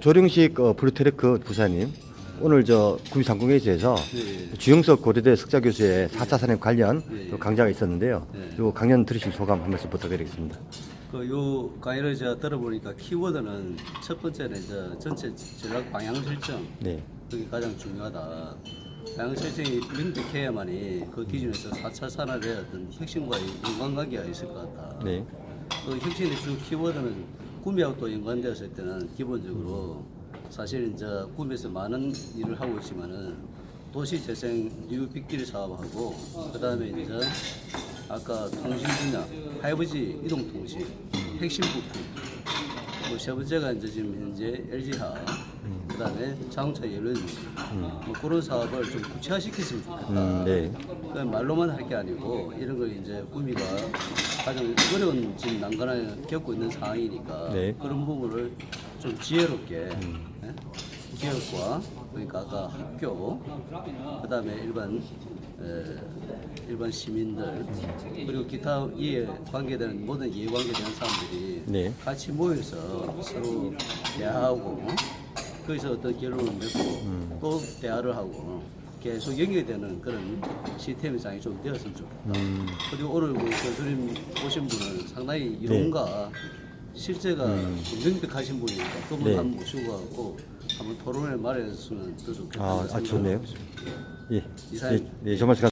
조령식 어, 블루트래크 부사님 오늘 저 구미상공회의소에서 네. 주영석 고려대 석자 교수의 4차 산업 관련 네. 요 강좌가 있었는데요. 네. 요 강연 들으신 소감 한 말씀 부탁드리겠습니다. 그요 강의를 제가 들어보니까 키워드는 첫 번째는 저 전체 전략 방향 설정 네. 그게 가장 중요하다. 방향 설정이 명백해야만이 그 기준에서 4차 산업의 어떤 혁신과의 인간관계가 있을 것 같다. 네. 그 혁신의 주 키워드는 꿈하고 또 연관되었을 때는 기본적으로 사실 이제 꿈에서 많은 일을 하고 있지만은 도시 재생 뉴 빅딜 사업하고 그 다음에 이제 아까 통신 분야 5G 이동 통신 핵심 부품 뭐세 번째가 이제 지금 현재 LG화 그다음에 자동차 연료인지 뭐 그런 사업을 좀 구체화시켰으면 좋겠다. 음, 네. 말로만 할 게 아니고 이런 걸 이제 꾸미가 가장 어려운 지금 난관을 겪고 있는 상황이니까 네. 그런 부분을 좀 지혜롭게 예? 기업과 그러니까 아까 학교 그다음에 일반 에, 일반 시민들 그리고 기타 이에 관계되는 모든 이해 관계되는 사람들이 네. 같이 모여서 서로 대화하고 거기서 어떤 결론을 맺고 음. 또 대화를 하고 계속 연결되는 그런 시스템이 장이 좀 되었으면 좋겠다. 음, 그리고 오늘 그 교수님 오신 분은 상당히 이론과 실제가 좀 명백하신 분이니까 그분 네. 한번 모시고 가고 한번 토론을 말했으면 더 좋겠다. 아, 아 좋네요. 예. 이사님. 예, 예, 정말